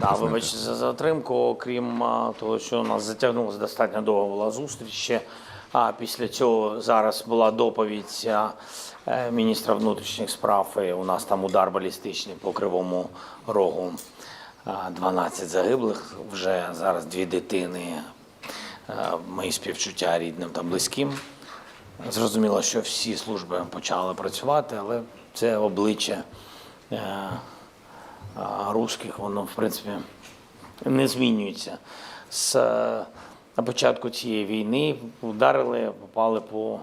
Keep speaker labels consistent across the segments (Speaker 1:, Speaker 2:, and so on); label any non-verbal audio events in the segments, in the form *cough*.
Speaker 1: Так, вибачте за затримку, окрім того, що у нас затягнулася достатньо довго була зустріч. ще, А після цього зараз була доповідь е, міністра внутрішніх справ. І у нас там удар балістичний по кривому рогу. 12 загиблих, вже зараз дві дитини. Е, Мої співчуття рідним та близьким. Зрозуміло, що всі служби почали працювати, але це обличчя е, русських, воно, в принципі, не змінюється. З е, на початку цієї війни вдарили, попали по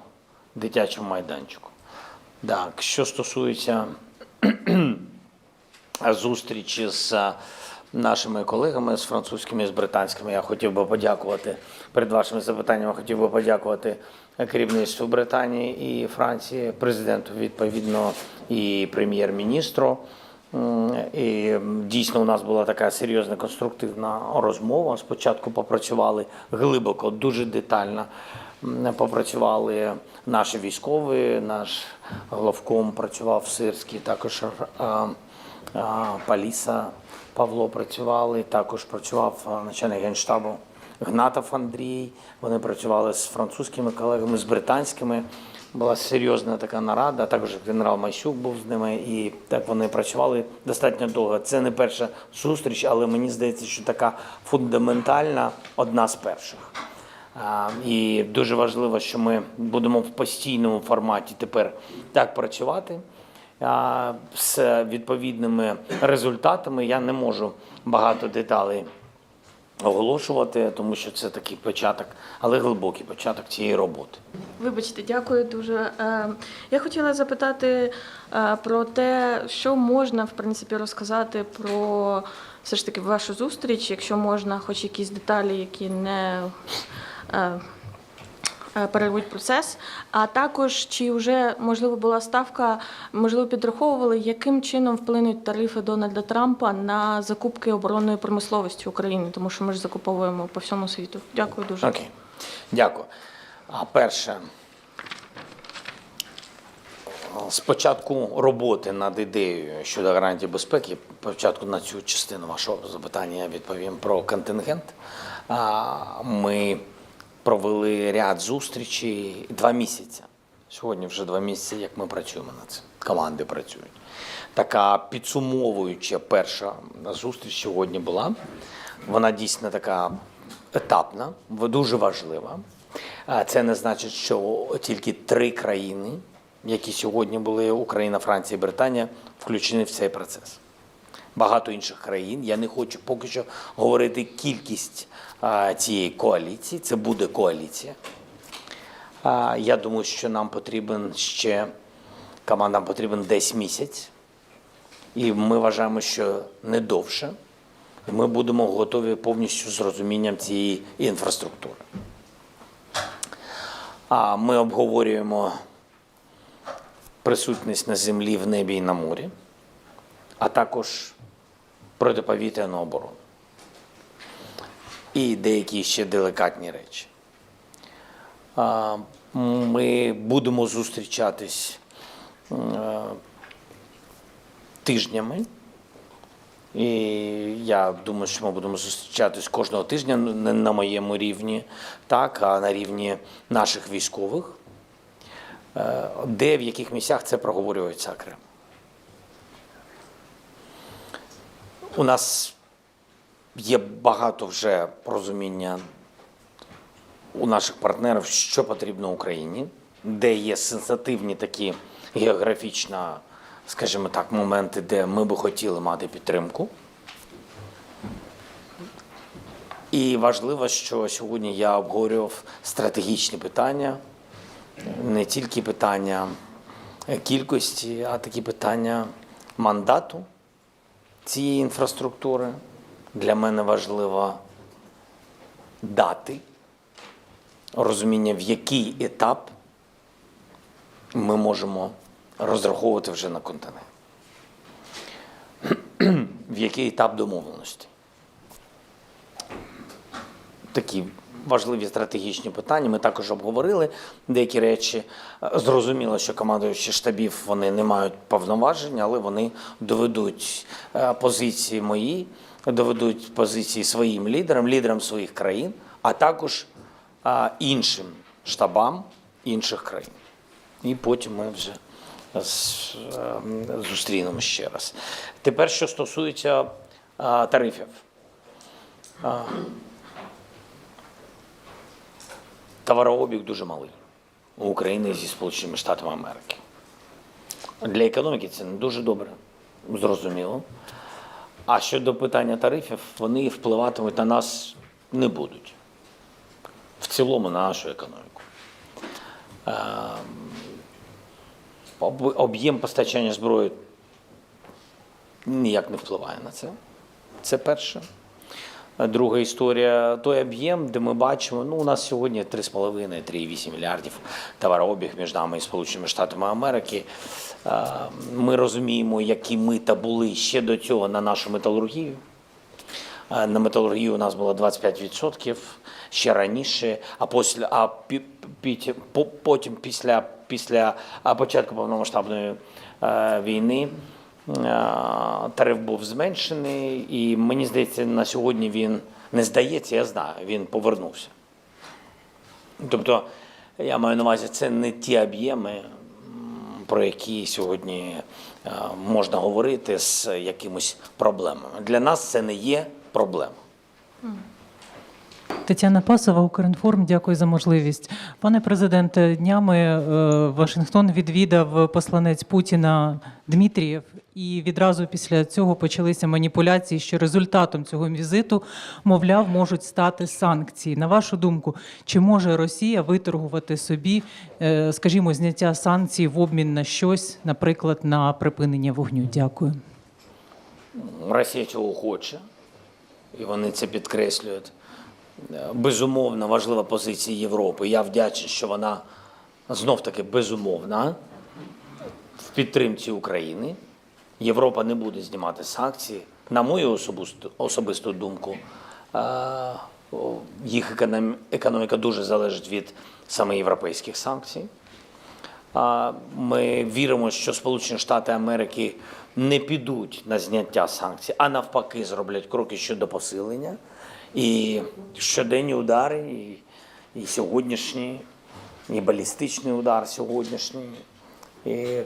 Speaker 1: дитячому майданчику. Так, що стосується *clears throat* зустрічі з е, нашими колегами, з французькими з британськими. Я хотів би подякувати перед вашими запитаннями. Хотів би подякувати керівництву Британії і Франції, президенту відповідно і прем'єр-міністру. М, І дійсно у нас була така серйозна конструктивна розмова. Спочатку попрацювали глибоко, дуже детально. Попрацювали наші військові, наш главком працював в Сирській, також а, а, Паліса Павло працювали, також працював начальник генштабу Гнатов Андрій. Вони працювали з французькими колегами, з британськими. Була серйозна така нарада. Також генерал Майсюк був з ними, і так вони працювали достатньо довго. Це не перша зустріч, але мені здається, що така фундаментальна одна з перших. І дуже важливо, що ми будемо в постійному форматі тепер так працювати з відповідними результатами. Я не можу багато деталей оголошувати, тому що це такий початок, але глибокий початок цієї роботи.
Speaker 2: Вибачте, дякую дуже. Е, Я хотіла запитати е, про те, що можна в принципі розказати про все ж таки вашу зустріч, якщо можна, хоч якісь деталі, які не е, перервуть процес. А також чи вже можливо була ставка, можливо, підраховували, яким чином вплинуть тарифи Дональда Трампа на закупки оборонної промисловості України, тому що ми ж закуповуємо по всьому світу. Дякую дуже.
Speaker 1: Окей, дякую. А перше, спочатку роботи над ідеєю щодо гарантії безпеки, спочатку на цю частину вашого запитання я відповім про контингент. Ми провели ряд зустрічей два місяці. Сьогодні вже два місяці, як ми працюємо над цим. Команди працюють. Така підсумовуюча перша зустріч сьогодні була. Вона дійсно така етапна, дуже важлива. Це не значить, що тільки три країни, які сьогодні були Україна, Франція і Британія, включені в цей процес. Багато інших країн. Я не хочу поки що говорити кількість а, цієї коаліції. Це буде коаліція. А, Я думаю, що нам потрібен ще командам потрібен десь місяць. І ми вважаємо, що не довше. Ми будемо готові повністю з розумінням цієї інфраструктури. А ми обговорюємо присутність на землі, в небі і на морі, а також протиповітряну оборону. І деякі ще делікатні речі. Ми будемо зустрічатись е, тижнями. І я думаю, що ми будемо зустрічатись кожного тижня не на моєму рівні, так, а на рівні наших військових, Е, де в яких місцях це проговорюється окремо. У нас є багато вже розуміння у наших партнерів, що потрібно Україні, де є сенситивні такі географічно, скажімо так, моменти, де ми би хотіли мати підтримку. І важливо, що сьогодні я обговорював стратегічні питання, не тільки питання кількості, а такі питання мандату цієї інфраструктури. Для мене важливо дати розуміння, в який етап ми можемо розраховувати вже на континент. *clears throat* В який етап домовленості. Такі важливі стратегічні питання. Ми також обговорили деякі речі. Е, Зрозуміло, що командуючі штабів вони не мають повноважень, але вони доведуть е, позиції мої доведуть позиції своїм лідерам, лідерам своїх країн, а також іншим штабам інших країн. І потім ми вже ем, зустрінемо ще раз. Тепер, що стосується тарифів. Товарообіг дуже малий у України зі Сполученими Штатами Америки. Для економіки це не дуже добре, зрозуміло. А щодо питання тарифів, вони впливатимуть на нас не будуть. В цілому на нашу економіку. Ем, Об'єм постачання зброї ніяк не впливає на це. Це перше. Друга історія той об'єм, де ми бачимо, ну у нас сьогодні 3,5-3,8 мільярдів товарообіг між нами і Сполученими Штатами Америки. Ми розуміємо, які мита були ще до цього на нашу металургію. На металургію у нас було 25% ще раніше, а після а потім після, після початку повномасштабної війни тариф був зменшений, і мені здається, на сьогодні він не здається, я знаю, він повернувся. Тобто, я маю на увазі, це не ті об'єми, про які сьогодні е, можна говорити з якимись проблемами. Для нас це не є проблема.
Speaker 3: Тетяна Пасова, Укрінформ, дякую за можливість. Пане президенте, днями е, Вашингтон відвідав посланець Путіна Дмитрієв, і відразу після цього почалися маніпуляції, що результатом цього візиту, мовляв, можуть стати санкції. На вашу думку, чи може Росія виторгувати собі, е, скажімо, зняття санкцій в обмін на щось, наприклад, на припинення вогню? Дякую.
Speaker 1: Росія цього хоче, і вони це підкреслюють. Безумовно, важлива позиція Європи. Я вдячний, що вона знов таки безумовна в підтримці України. Європа не буде знімати санкції. На мою особисту, особисту думку, е, їх економіка дуже залежить від саме європейських санкцій. Ми віримо, що Сполучені Штати Америки не підуть на зняття санкцій, а навпаки, зроблять кроки щодо посилення. І щоденні удари, і, і сьогоднішній, і балістичний удар сьогоднішній. І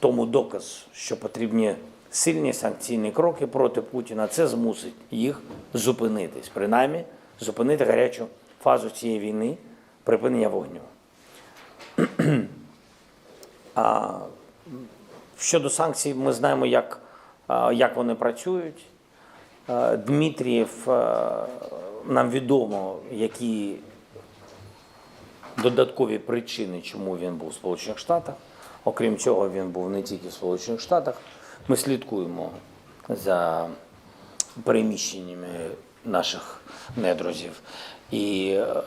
Speaker 1: тому доказ, що потрібні сильні санкційні кроки проти Путіна, це змусить їх зупинитись, принаймні зупинити гарячу фазу цієї війни, припинення вогню. А щодо санкцій, ми знаємо, як, як вони працюють. Е, Дмитрієв, е, нам відомо, які додаткові причини, чому він був в Сполучених Штатах. Окрім цього, він був не тільки в Сполучених Штатах. Ми слідкуємо за переміщеннями наших недрузів. І е,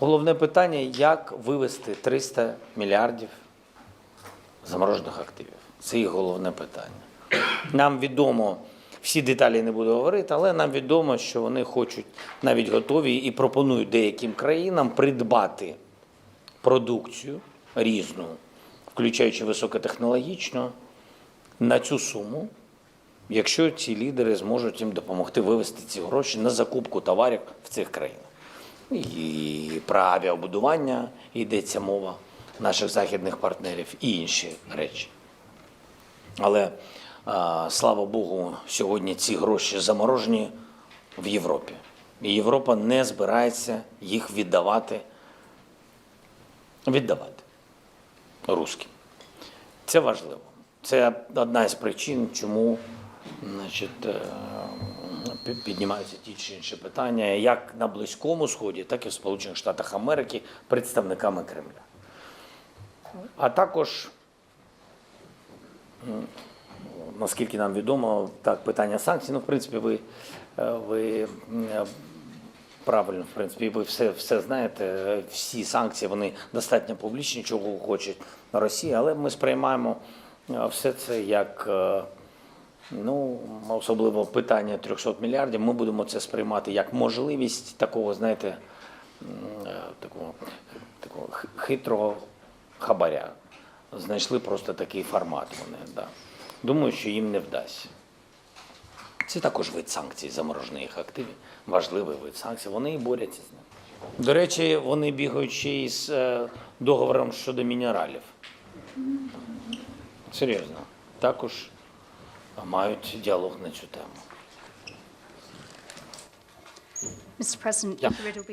Speaker 1: головне питання, як вивести 300 мільярдів заморожених активів. Це їх головне питання. Нам відомо, всі деталі не буду говорити, але нам відомо, що вони хочуть навіть готові і пропонують деяким країнам придбати продукцію різну, включаючи високотехнологічну, на цю суму, якщо ці лідери зможуть їм допомогти вивести ці гроші на закупку товарів в цих країнах. І про авіабудування йдеться мова наших західних партнерів і інші речі. Але слава Богу, сьогодні ці гроші заморожені в Європі. І Європа не збирається їх віддавати, віддавати русським. Це важливо. Це одна із причин, чому значить, е, піднімаються ті чи інші питання, як на Близькому Сході, так і в Сполучених Штатах Америки представниками Кремля. А також наскільки нам відомо, так, питання санкцій, ну, в принципі, ви, е, ви е, правильно, в принципі, ви все, все знаєте, всі санкції, вони достатньо публічні, чого хоче Росія, але ми сприймаємо е, все це як, ну, особливо питання 300 мільярдів, ми будемо це сприймати як можливість такого, знаєте, такого, такого хитрого хабаря. Знайшли просто такий формат вони. Да. Думаю, що їм не вдасться. Це також вид санкцій заморожених активів, важливий вид санкцій. Вони і борються з ним. До речі, вони бігають ще із е, договором щодо мінералів. Серйозно. Також мають діалог на цю тему.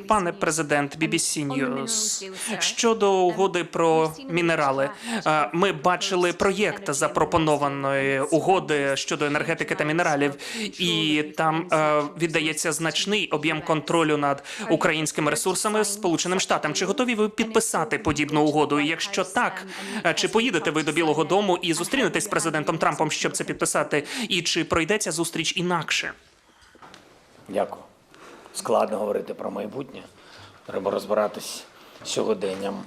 Speaker 4: Пане президент BBC News, щодо угоди про мінерали, е, ми бачили проєкт запропонованої угоди щодо енергетики та мінералів, і там е, віддається значний об'єм контролю над українськими ресурсами Сполученим Штатам. Чи готові ви підписати подібну угоду? І Якщо так, е, чи поїдете ви до Білого Дому і зустрінетесь з президентом Трампом, щоб це підписати? І чи пройдеться зустріч інакше?
Speaker 1: Дякую. Складно говорити про майбутнє. Треба розбиратись сьогоденням,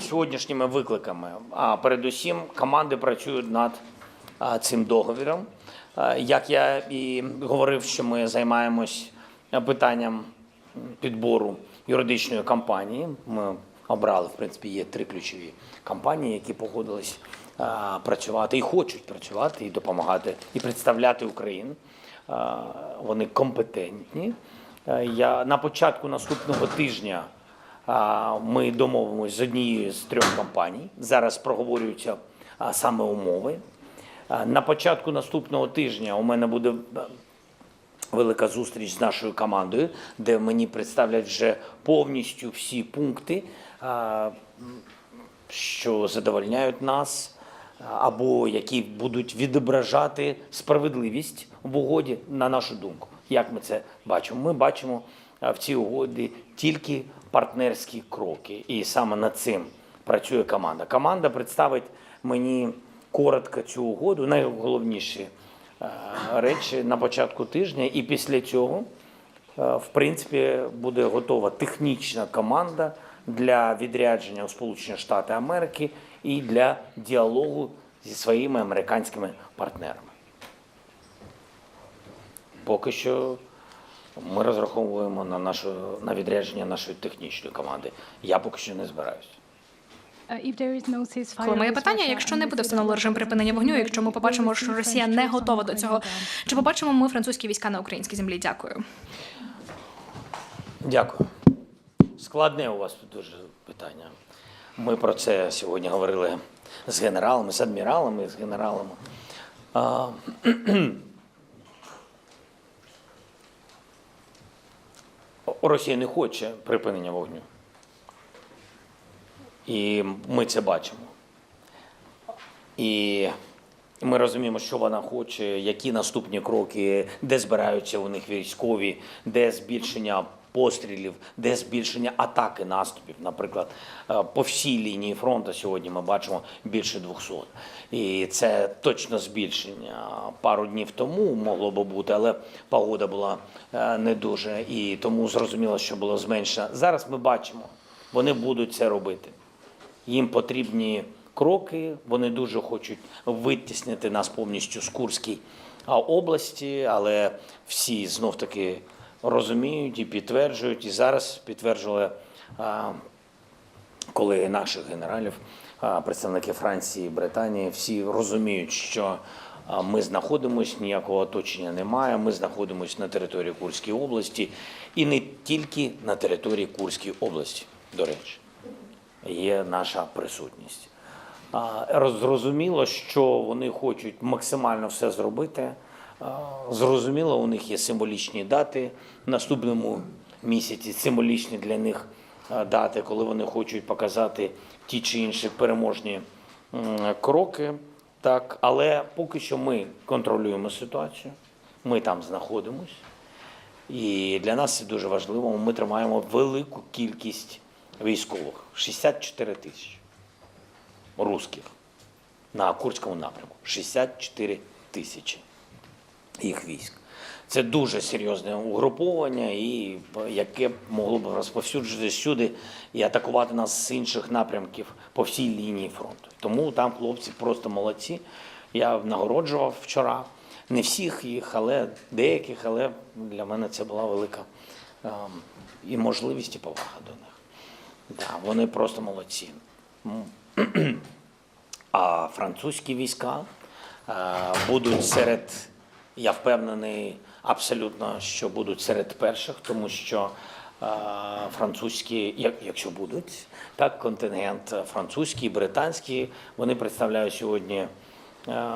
Speaker 1: сьогоднішніми викликами. А передусім команди працюють над цим договіром. Як я і говорив, що ми займаємось питанням підбору юридичної компанії. Ми обрали, в принципі, є три ключові компанії, які погодились працювати і хочуть працювати, і допомагати, і представляти Україну. Вони компетентні. Е, Я на початку наступного тижня ми домовимося з однією з трьох компаній. Зараз проговорюються саме умови. На початку наступного тижня у мене буде е, велика зустріч з нашою командою, де мені представлять вже повністю всі пункти, що задовольняють нас, або які будуть відображати справедливість в угоді, на нашу думку. Як ми це бачимо? Ми бачимо в цій угоді тільки партнерські кроки, і саме над цим працює команда. Команда представить мені коротко цю угоду, найголовніші речі на початку тижня, і після цього в принципі, буде готова технічна команда для відрядження у Сполучені Штати Америки і для діалогу зі своїми американськими партнерами. Поки що ми розраховуємо на нашу на відрядження нашої технічної команди. Я поки що не збираюся.
Speaker 5: Коли моє питання, якщо не буде встановлено режим припинення вогню, якщо ми побачимо, що Росія не готова до цього, чи побачимо ми французькі війська на українській землі? Дякую.
Speaker 1: Дякую. Складне у вас тут дуже питання. Ми про це сьогодні говорили з генералами, з адміралами, з генералами. А, *clears throat* Росія не хоче припинення вогню. І ми це бачимо. І ми розуміємо, що вона хоче, які наступні кроки, де збираються у них військові, де збільшення пострілів, де збільшення атаки наступів. Наприклад, е, по всій лінії фронту сьогодні ми бачимо більше 200. І це точно збільшення. Пару днів тому могло би бути, але погода була е, не дуже, і тому зрозуміло, що було зменшено. Зараз ми бачимо, вони будуть це робити. Їм потрібні кроки. Вони дуже хочуть витіснити нас повністю з Курської а, області, але всі знов таки розуміють і підтверджують. І зараз підтверджували а, колеги наших генералів, представники Франції, Британії, всі розуміють, що ми знаходимося, ніякого оточення немає. Ми знаходимося на території Курської області і не тільки на території Курської області, до речі є наша присутність. Зрозуміло, що вони хочуть максимально все зробити. Зрозуміло, у них є символічні дати в наступному місяці, символічні для них дати, коли вони хочуть показати ті чи інші переможні кроки. Так, але поки що ми контролюємо ситуацію, ми там знаходимося. І для нас це дуже важливо. Ми тримаємо велику кількість військових 64 тисячі русських на Курському напрямку. 64 тисячі їх військ. Це дуже серйозне угруповання, і яке могло б розповсюджувати сюди і атакувати нас з інших напрямків по всій лінії фронту. Тому там хлопці просто молодці. Я нагороджував вчора не всіх їх, але деяких. Але для мене це була велика ем, і можливість, і повага до них. Да, вони просто молодці. *clears throat* А французькі війська е, будуть серед Я впевнений абсолютно, що будуть серед перших, тому що е, французькі, як- якщо будуть, так, контингент французький, британський, вони представляють сьогодні е,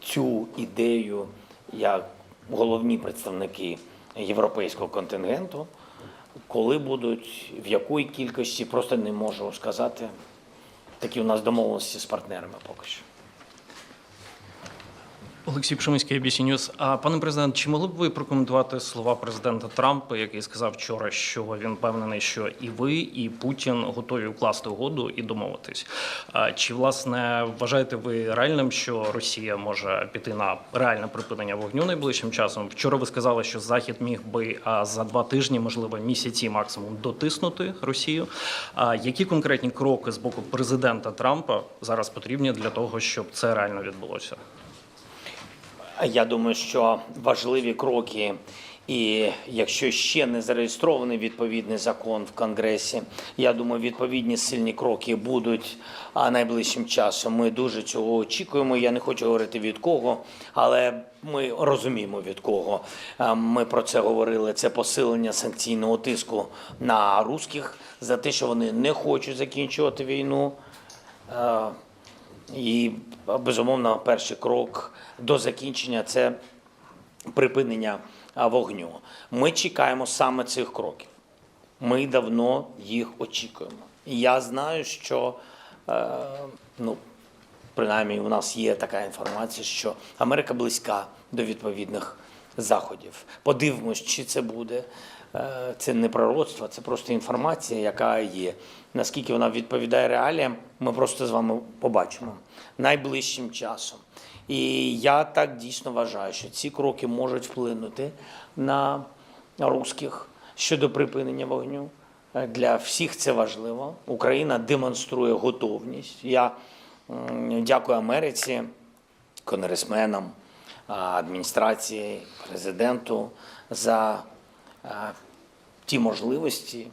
Speaker 1: цю ідею як головні представники європейського контингенту. Коли будуть, в якої кількості, просто не можу сказати. Такі у нас домовленості з партнерами поки що.
Speaker 6: Олексій Пшемиський, ABC News. А пане президент, чи могли б ви прокоментувати слова президента Трампа, який сказав вчора, що він впевнений, що і ви, і Путін готові вкласти угоду і домовитись? Чи власне вважаєте ви реальним, що Росія може піти на реальне припинення вогню найближчим часом? Вчора ви сказали, що Захід міг би а, за два тижні, можливо, місяці максимум дотиснути Росію. А які конкретні кроки з боку президента Трампа зараз потрібні для того, щоб це реально відбулося?
Speaker 1: Я думаю, що важливі кроки, і якщо ще не зареєстрований відповідний закон в Конгресі, я думаю, відповідні сильні кроки будуть а, найближчим часом. Ми дуже цього очікуємо. Я не хочу говорити від кого, але ми розуміємо від кого. Ми про це говорили. Це посилення санкційного тиску на русських за те, що вони не хочуть закінчувати війну. І безумовно, перший крок до закінчення це припинення вогню. Ми чекаємо саме цих кроків. Ми давно їх очікуємо. Я знаю, що е, ну, принаймні у нас є така інформація, що Америка близька до відповідних заходів. Подивимось, чи це буде. Е, Це не пророцтво, це просто інформація, яка є. Наскільки вона відповідає реаліям, ми просто з вами побачимо найближчим часом. І я так дійсно вважаю, що ці кроки можуть вплинути на русських щодо припинення вогню. Е, Для всіх це важливо. Україна демонструє готовність. Я дякую Америці, конгресменам, адміністрації, президенту за ті можливості,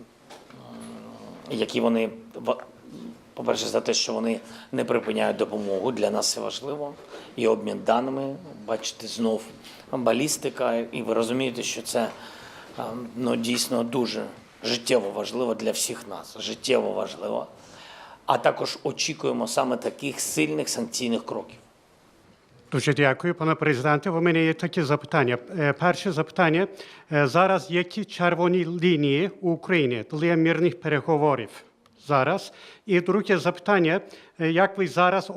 Speaker 1: які вони по-перше, за те, що вони не припиняють допомогу. Для нас це важливо. І обмін даними, бачите, знов балістика. І ви розумієте, що це ну, дійсно дуже життєво важливо для всіх нас. Життєво важливо. А також очікуємо саме таких сильних санкційних кроків.
Speaker 7: Дуже дякую, пане президенте. У мене є такі запитання. Е, Перше запитання. Е, Зараз які червоні лінії у Україні для мирних переговорів? Зараз. І друге запитання. Е, Як ви зараз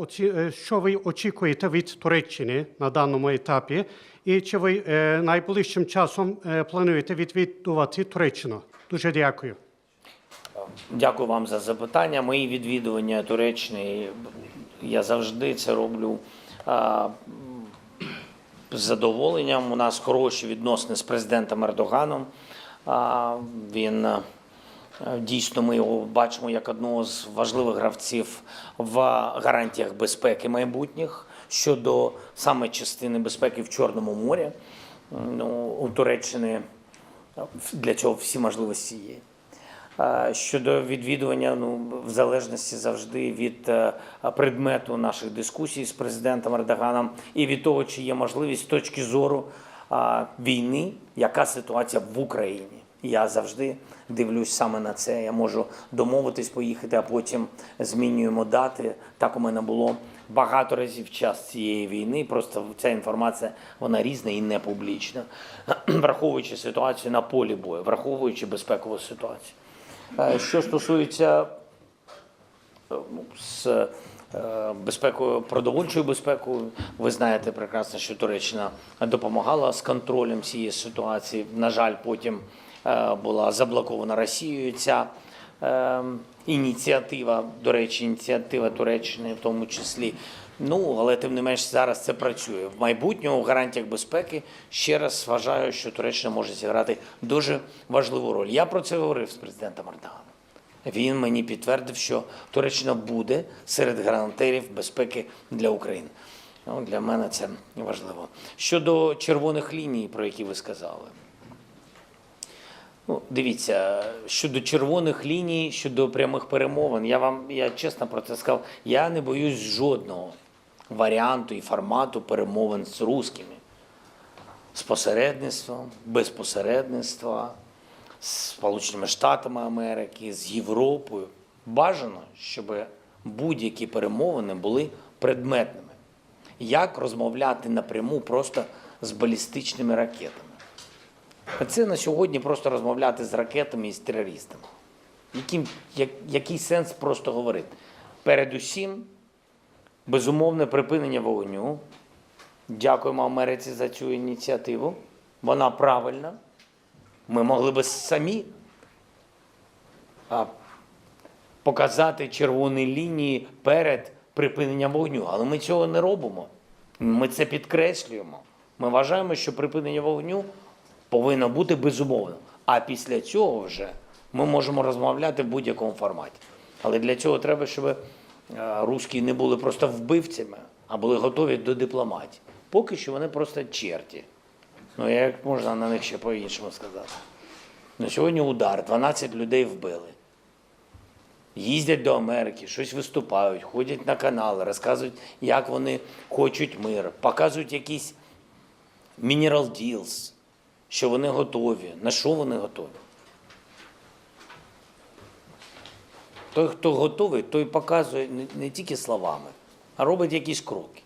Speaker 7: що ви очікуєте від Туреччини на даному етапі? І чи ви найближчим часом плануєте відвідувати Туреччину? Дуже дякую.
Speaker 1: Дякую вам за запитання. Мої відвідування Туреччини, я завжди це роблю з задоволенням. У нас хороші відносини з президентом Ердоганом. Він дійсно ми його бачимо як одного з важливих гравців в гарантіях безпеки майбутніх щодо саме частини безпеки в Чорному морі. Ну, у Туреччини для цього всі можливості є. Щодо відвідування, ну в залежності завжди від е, предмету наших дискусій з президентом Ердоганом і від того, чи є можливість з точки зору війни, яка ситуація в Україні. Я завжди дивлюсь саме на це. Я можу домовитись, поїхати, а потім змінюємо дати. Так у мене було багато разів час цієї війни. Просто ця інформація вона різна і не публічна, *clears throat* враховуючи ситуацію на полі бою, враховуючи безпекову ситуацію. Е, Що стосується е, ну, з е, безпекою, продовольчою безпекою, ви знаєте прекрасно, що Туреччина допомагала з контролем цієї ситуації. На жаль, потім була заблокована Росією ця е, ініціатива, до речі, ініціатива Туреччини в тому числі. Ну, але тим не менш зараз це працює. В майбутньому в гарантіях безпеки ще раз вважаю, що Туреччина може зіграти дуже важливу роль. Я про це говорив з президентом Ердоганом. Він мені підтвердив, що Туреччина буде серед гарантерів безпеки для України. Ну, для мене це важливо. Щодо червоних ліній, про які ви сказали. Ну, дивіться, щодо червоних ліній, щодо прямих перемовин, я вам я чесно про це сказав, я не боюсь жодного варіанту і формату перемовин з русскими. З посередництвом, без посередництва, з Сполученими Штатами Америки, з Європою. Бажано, щоб будь-які перемовини були предметними. Як розмовляти напряму просто з балістичними ракетами? Це на сьогодні просто розмовляти з ракетами і з терористами. Яким, як, який сенс просто говорити? Передусім, безумовне припинення вогню. Дякуємо Америці за цю ініціативу. Вона правильна. Ми могли би самі показати червоні лінії перед припиненням вогню, але ми цього не робимо. Ми це підкреслюємо. Ми вважаємо, що припинення вогню повинно бути безумовним. А після цього вже ми можемо розмовляти в будь-якому форматі. Але для цього треба, щоб русські не були просто вбивцями, а були готові до дипломатії. Поки що вони просто черті. Ну, як можна на них ще по-іншому сказати? На сьогодні удар, 12 людей вбили. Їздять до Америки, щось виступають, ходять на канали, розказують, як вони хочуть мир, показують якісь mineral deals, що вони готові, на що вони готові. Той, хто готовий, той показує не, тільки словами, а робить якісь кроки.